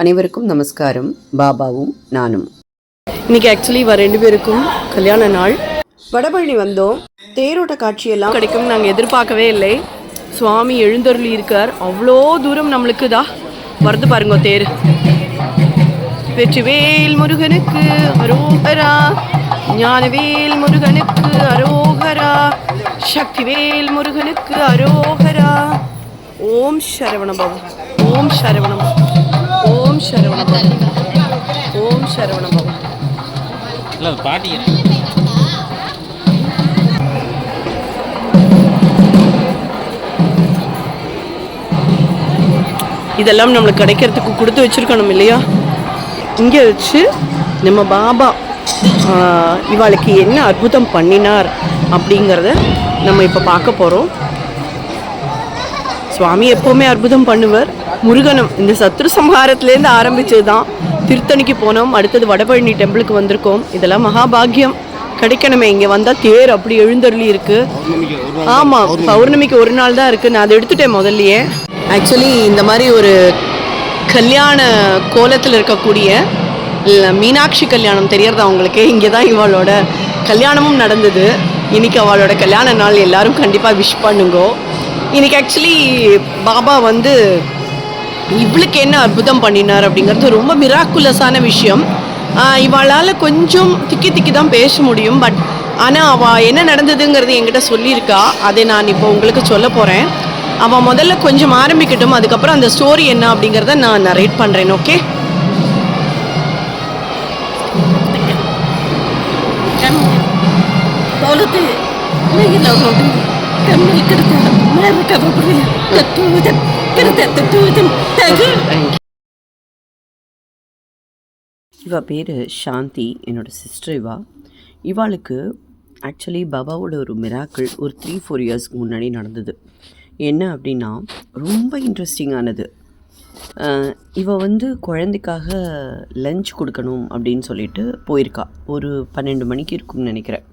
அனைவருக்கும் நமஸ்காரம். பாபாவும் நானும். இன்னைக்கு ஆக்சுவலி இவ ரெண்டு பேருக்கும் கல்யாண நாள். வடபழனி வந்தோம். தேரோட்ட காட்சியெல்லாம் கிடைக்கும் நாங்கள் எதிர்பார்க்கவே இல்லை. சுவாமி எழுந்தருளி இருக்கார். அவ்வளோ தூரம் நம்மளுக்கு தா வருது பாருங்க தேர். வெற்றிவேல் முருகனுக்கு அரோகரா. ஞானவேல் முருகனுக்கு அரோகரா. சக்திவேல் முருகனுக்கு அரோகரா. ஓம் சரவணபவம் ஓம் சரவணபவம் ஓம் சரவணபவம் ஓம் சரவணபவம் இல்லை அது பாட்டி. இதெல்லாம் நம்மளுக்கு கிடைக்கிறதுக்கு கொடுத்து வச்சிருக்கணும் இல்லையா? இங்கே வச்சு நம்ம பாபா இவாளுக்கு என்ன அற்புதம் பண்ணினார் அப்படிங்கிறத நம்ம இப்போ பார்க்க போகிறோம் சுவாமி எப்போவுமே அற்புதம் பண்ணுவார். முருகனம் இந்த சத்ரு சம்ஹாரத்துலேருந்து ஆரம்பித்தது தான் திருத்தணிக்கு போனோம். அடுத்தது வடபழனி டெம்பிளுக்கு வந்திருக்கோம். இதெல்லாம் மகாபாகியம். கிடைக்கணுமே. இங்கே வந்தால் தேர் அப்படி எழுந்தருளி இருக்குது ஆமாம் பௌர்ணமிக்கு ஒரு நாள் தான் இருக்குது நான் அதை எடுத்துட்டேன் முதல்லயே. ஆக்சுவலி இந்த மாதிரி ஒரு கல்யாண கோலத்தில் இருக்கக்கூடிய மீனாட்சி கல்யாணம் தெரியறதா அவங்களுக்கு இங்கே தான் இவளோட கல்யாணமும் நடந்தது. இன்னைக்கு அவளோட கல்யாண நாள். எல்லாரும் கண்டிப்பாக விஷ் பண்ணுங்கோ. இன்றைக்கி ஆக்சுவலி பாபா வந்து இவளுக்கு என்ன அற்புதம் பண்ணினார் அப்படிங்கிறது ரொம்ப மிராக்குலஸான விஷயம் இவளால் கொஞ்சம் திக்கி திக்கி தான் பேச முடியும் பட் ஆனால் அவள் என்ன நடந்ததுங்கிறது என்கிட்ட சொல்லியிருக்கா அதை நான் இப்போ உங்களுக்கு சொல்ல போகிறேன் அவன் முதல்ல கொஞ்சம் ஆரம்பிக்கட்டும் அதுக்கப்புறம் அந்த ஸ்டோரி என்ன அப்படிங்கிறத நான் நரேட் பண்ணுறேன் ஓகே தொழுது kami இவா பேர் சாந்தி என்னோட சிஸ்டர் இவா. இவாளுக்கு ஆக்சுவலி பாபாவோட ஒரு மிராக்கள் ஒரு த்ரீ ஃபோர் இயர்ஸ்க்கு முன்னாடி நடந்தது. என்ன அப்படின்னா ரொம்ப இன்ட்ரெஸ்டிங்கானது இவள் வந்து குழந்தைக்காக லஞ்ச் கொடுக்கணும் அப்படின்னு சொல்லிட்டு போயிருக்கா. ஒரு பன்னெண்டு மணிக்கு இருக்கும்னு நினைக்கிறேன்.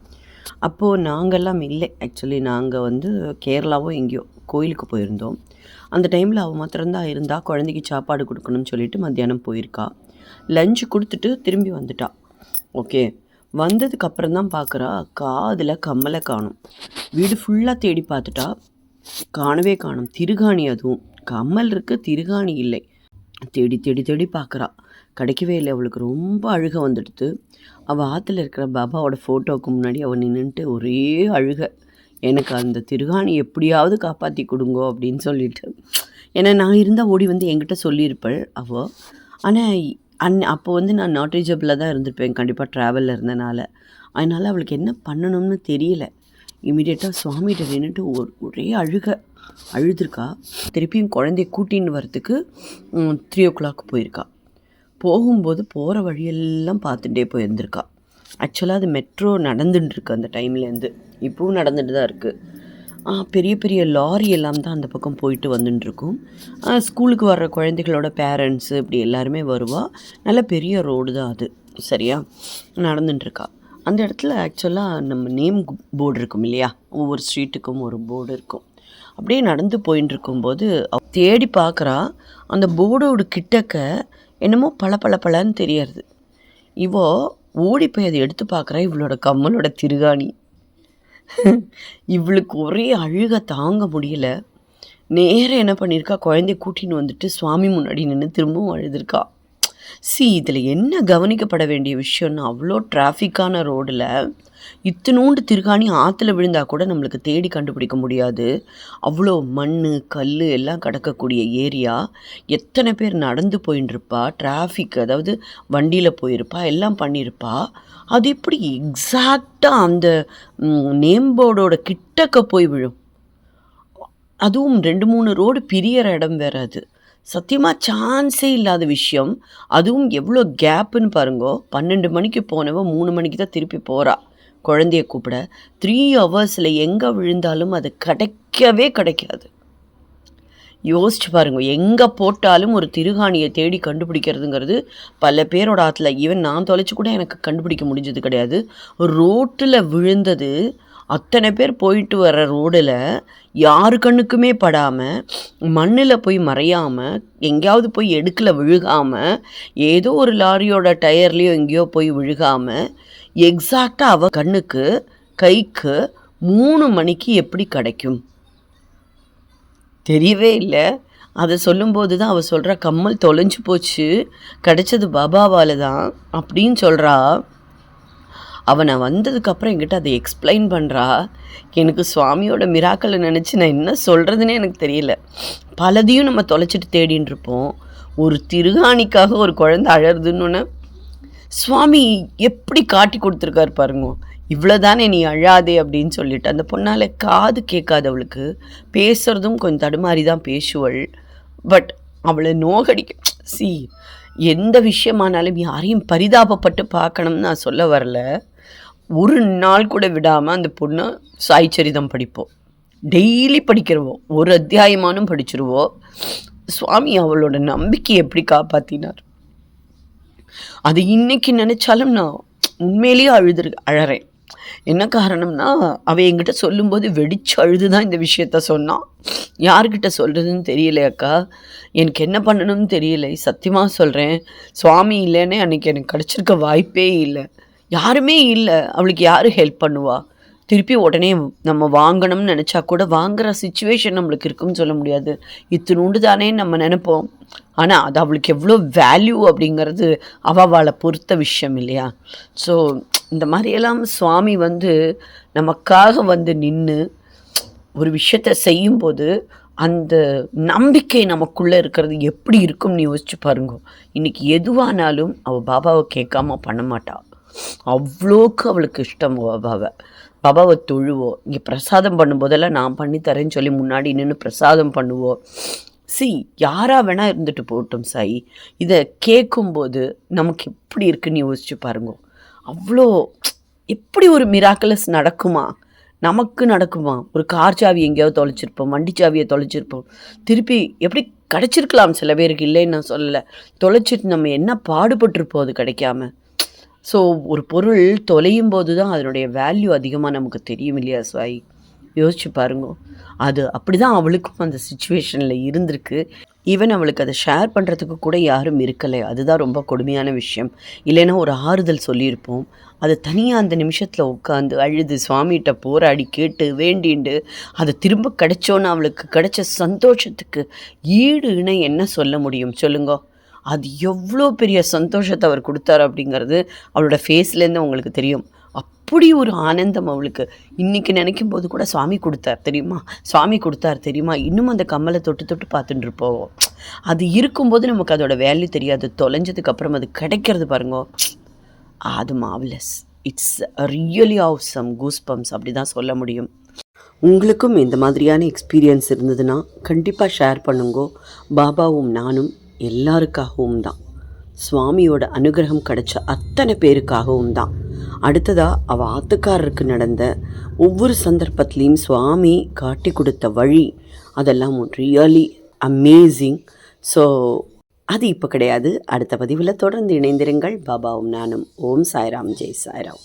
அப்போது நாங்கள்லாம் இல்லை. ஆக்சுவலி நாங்கள் வந்து கேரளாவோ எங்கேயோ கோயிலுக்கு போயிருந்தோம். அந்த டைமில் அவள் மாத்திரம்தான் இருந்தா குழந்தைக்கு சாப்பாடு கொடுக்கணும்னு சொல்லிட்டு மத்தியானம் போயிருக்கா. லஞ்ச் கொடுத்துட்டு திரும்பி வந்துட்டா. ஓகே வந்ததுக்கப்புறம் தான் பார்க்குறா காதில் கம்மலை காணும். வீடு ஃபுல்லாக தேடி பார்த்துட்டா காணவே காணும். திருகாணி அதுவும். கம்மல் இருக்குது திருகாணி இல்லை. தேடி தேடி தேடி பார்க்குறா கிடைக்கவே இல்லை. அவளுக்கு ரொம்ப அழுக வந்துடுது அவள் ஆற்றுல இருக்கிற பாபாவோட ஃபோட்டோவுக்கு முன்னாடி அவள் நின்றுட்டு ஒரே அழுக. எனக்கு அந்த திருகாணி எப்படியாவது காப்பாற்றி கொடுங்கோ அப்படின்னு சொல்லிட்டு. ஏன்னா நான் இருந்தால் ஓடி வந்து என்கிட்ட சொல்லியிருப்பள் அவள் ஆனால் அன் அப்போ வந்து நான் நாட் ரீச்சபிளாக தான் இருந்திருப்பேன். கண்டிப்பாக ட்ராவலில் இருந்தனால. அதனால் அவளுக்கு என்ன பண்ணணும்னு தெரியல. இமீடியட்டாக சுவாமிகிட்ட நின்றுட்டு ஒரு ஒரே அழுக. அழுதுருக்கா. திருப்பியும் குழந்தைய கூட்டின்னு வரத்துக்கு த்ரீ ஓ கிளாக் போயிருக்கா. போகும்போது போகிற வழியெல்லாம் பார்த்துட்டே போயிருந்திருக்கா. ஆக்சுவலாக அது மெட்ரோ நடந்துட்டுருக்கு அந்த டைம்லேருந்து இப்போவும் நடந்துட்டு தான் இருக்குது பெரிய பெரிய லாரி எல்லாம் தான் அந்த பக்கம் போயிட்டு வந்துட்டுருக்கும். ஸ்கூலுக்கு வர்ற குழந்தைகளோட பேரண்ட்ஸு இப்படி எல்லாருமே வருவா. நல்ல பெரிய ரோடு தான் அது. சரியா? நடந்துட்டுருக்கா. அந்த இடத்துல ஆக்சுவலாக நம்ம நேம் போர்டு இருக்கும் இல்லையா? ஒவ்வொரு ஸ்ட்ரீட்டுக்கும் ஒரு போர்டு இருக்கும். அப்படியே நடந்து போயின்னு இருக்கும்போது தேடி பார்க்குறா அந்த போர்டோட கிட்டக்க என்னமோ பல பள தெரியறது இவோ ஓடி போய் அதை எடுத்து பார்க்குறா இவளோட கம்மலோட திருகாணி. இவளுக்கு ஒரே அழுக தாங்க முடியல. நேராக என்ன பண்ணியிருக்கா குழந்தைய கூட்டின்னு வந்துட்டு சுவாமி முன்னாடி நின்று திரும்பவும் அழுதுருக்கா. சி இதில் என்ன கவனிக்கப்பட வேண்டிய விஷயம்னா அவ்வளோ டிராஃபிக்கான ரோடில் இத்தினூண்டு திருகாணி ஆற்றுல விழுந்தால் கூட நம்மளுக்கு தேடி கண்டுபிடிக்க முடியாது. அவ்வளோ மண் கல் எல்லாம் கிடக்கக்கூடிய ஏரியா. எத்தனை பேர் நடந்து போயின்னு டிராஃபிக் அதாவது வண்டியில் போயிருப்பா எல்லாம் பண்ணியிருப்பா. அது எப்படி எக்ஸாக்டாக அந்த நேம் போர்டோட கிட்டக்க போய் விழும்? அதுவும் ரெண்டு மூணு ரோடு பிரியற இடம் வேற அது. சத்தியமாக சான்ஸே இல்லாத விஷயம். அதுவும் எவ்வளோ கேப்புன்னு பாருங்கோ. பன்னெண்டு மணிக்கு போனவ மூணு மணிக்கு தான் திருப்பி போகிறா குழந்தைய கூப்பிட த்ரீ ஹவர்ஸில் எங்கே விழுந்தாலும் அது கிடைக்கவே கிடைக்காது. யோசிச்சு பாருங்க எங்கே போட்டாலும் ஒரு திருகாணியை தேடி கண்டுபிடிக்கிறதுங்கிறது பல பேரோட ஆற்றுல ஈவன் நான் தொலைச்சு கூட எனக்கு கண்டுபிடிக்க முடிஞ்சது கிடையாது. ரோட்டில் விழுந்தது அத்தனை பேர் போயிட்டு வர ரோடில் யாரு கண்ணுக்குமே படாமல் மண்ணில் போய் மறையாமல் எங்கேயாவது போய் எடுக்கல விழுகாமல் ஏதோ ஒரு லாரியோட டயர்லேயோ எங்கேயோ போய் விழுகாமல் எக்ஸாக்டாக அவ கண்ணுக்கு கைக்கு மூணு மணிக்கு எப்படி கிடைக்கும்? தெரியவே இல்லை. அதை சொல்லும்போது தான் அவள் சொல்கிறா கம்மல் தொலைஞ்சு போச்சு. கிடைச்சது பாபாவால் தான் அப்படின்னு சொல்கிறா அவனை வந்ததுக்கப்புறம் என்கிட்ட அதை எக்ஸ்பிளைன் பண்ணுறா எனக்கு சுவாமியோட மிராக்களை நினச்சி நான் என்ன சொல்கிறதுனே எனக்கு தெரியல. பலதையும் நம்ம தொலைச்சிட்டு தேடின்னு இருப்போம். ஒரு திருகாணிக்காக ஒரு குழந்தை அழறதுன்னு சுவாமி எப்படி காட்டி கொடுத்துருக்காரு பாருங்க. இவ்வளோதானே நீ அழாதே அப்படின்னு சொல்லிட்டு அந்த பொண்ணால் காது கேட்காதவளுக்கு பேசுகிறதும் கொஞ்சம் தடுமாறி தான் பேசுவள். பட் அவளை நோகடிக்க சி எந்த விஷயமானாலும் யாரையும் பரிதாபப்பட்டு பார்க்கணும்னு நான் சொல்ல வரல. ஒரு நாள் கூட விடாமல் அந்த பொண்ணு சாய்ச்சரிதம் படிப்போம் டெய்லி படிக்கிறவோம் ஒரு அத்தியாயமானும் படிச்சிருவோம் சுவாமி அவளோட நம்பிக்கையை எப்படி காப்பாற்றினார் அது இன்னைக்கு நினச்சாலும் நான் உண்மையிலேயே அழுது அழறேன். என்ன காரணம்னா அவள் என்கிட்ட சொல்லும்போது வெடிச்சு அழுது தான் இந்த விஷயத்த சொன்னான் யார்கிட்ட சொல்கிறதுன்னு தெரியல அக்கா. எனக்கு என்ன பண்ணணும்னு தெரியல. சத்தியமாக சொல்கிறேன் சுவாமி இல்லைன்னே அன்னைக்கு எனக்கு கிடச்சிருக்க வாய்ப்பே இல்லை. யாருமே இல்லை. அவளுக்கு யார் ஹெல்ப் பண்ணுவா? திருப்பி உடனே நம்ம வாங்கணும்னு நினச்சா கூட வாங்குற சுச்சுவேஷன் நம்மளுக்கு இருக்குன்னு சொல்ல முடியாது. இத்தினூண்டு தானே நம்ம நினைப்போம். ஆனால் அது அவளுக்கு எவ்வளோ வேல்யூ அப்படிங்கிறது அவளை பொறுத்த விஷயம் இல்லையா? ஸோ இந்த மாதிரியெல்லாம் சுவாமி வந்து நமக்காக வந்து நின்று ஒரு விஷயத்தை செய்யும்போது அந்த நம்பிக்கை நமக்குள்ளே இருக்கிறது எப்படி இருக்கும்னு யோசிச்சு பாருங்க. இன்னைக்கு எதுவானாலும் அவள் பாபாவை கேட்காம பண்ண மாட்டாள் அவ்வளோக்கு அவளுக்கு இஷ்டம் பாபாவை பபாவை தொழுவோம் இங்கே பிரசாதம் பண்ணும்போதெல்லாம் நான் பண்ணி தரேன்னு சொல்லி முன்னாடி நின்று பிரசாதம் பண்ணுவோம் சி யாராக வேணால் இருந்துட்டு போகட்டும் சாய். இதை கேட்கும்போது நமக்கு எப்படி இருக்குன்னு யோசிச்சு பாருங்க. அவ்வளோ எப்படி ஒரு மிராக்கலஸ் நடக்குமா? நமக்கு நடக்குமா? ஒரு கார் சாவி எங்கேயாவது தொலைச்சிருப்போம் வண்டி சாவியை தொலைச்சிருப்போம். திருப்பி எப்படி கிடச்சிருக்கலாம் சில பேருக்கு இல்லைன்னு நான் சொல்லலை. தொலைச்சிட்டு நம்ம என்ன பாடுபட்டிருப்போம் அது கிடைக்காம? ஸோ ஒரு பொருள் தொலையும் போது தான் அதனுடைய வேல்யூ அதிகமாக நமக்கு தெரியும் இல்லையா சாய்? யோசிச்சு பாருங்க. அது அப்படி தான் அவளுக்கும் அந்த சுச்சுவேஷனில் இருந்திருக்கு. ஈவன் அவளுக்கு அதை ஷேர் பண்ணுறதுக்கு கூட யாரும் இருக்கலை. அதுதான் ரொம்ப கொடுமையான விஷயம். இல்லைன்னா ஒரு ஆறுதல் சொல்லியிருப்போம். அது தனியாக அந்த நிமிஷத்தில் உட்காந்து அழுது சுவாமிகிட்ட போராடி கேட்டு வேண்டிண்டு அது திரும்ப கிடைச்சோன்னு அவளுக்கு கிடைச்ச சந்தோஷத்துக்கு ஈடு இணை என்ன சொல்ல முடியும்? சொல்லுங்க. அது எவ்வளோ பெரிய சந்தோஷத்தை அவர் கொடுத்தாரு அப்படிங்கிறது அவளோட ஃபேஸ்லேருந்து அவங்களுக்கு தெரியும். அப்படி ஒரு ஆனந்தம் அவளுக்கு. இன்றைக்கி நினைக்கும் போது கூட சுவாமி கொடுத்தார் தெரியுமா? சுவாமி கொடுத்தார் தெரியுமா? இன்னும் அந்த கம்மலை தொட்டு தொட்டு பார்த்துட்டு இருப்போம். அது இருக்கும்போது நமக்கு அதோட வேல்யூ தெரியாது. தொலைஞ்சதுக்கு அப்புறம் அது கிடைக்கிறது பாருங்க. அது marvellous it's really of some goose bumps அப்படி தான் சொல்ல முடியும். உங்களுக்கும் இந்த மாதிரியான எக்ஸ்பீரியன்ஸ் இருந்ததுன்னா கண்டிப்பாக ஷேர் பண்ணுங்கோ. பாபாவும் நானும் எல்லாருக்காகவும் தான். சுவாமியோட அனுகிரகம் கிடைச்ச அத்தனை பேருக்காகவும் தான். அடுத்ததாக அவள் ஆத்துக்காரருக்கு நடந்த ஒவ்வொரு சந்தர்ப்பத்திலையும் சுவாமி காட்டி கொடுத்த வழி அதெல்லாம் ரியலி அமேசிங் ஸோ அது இப்போ கிடையாது. அடுத்த பதிவில் தொடர்ந்து இணைந்திருங்கள். பாபாவும் நானும். ஓம் சாய்ராம். ஜெய் சாய்ராம்.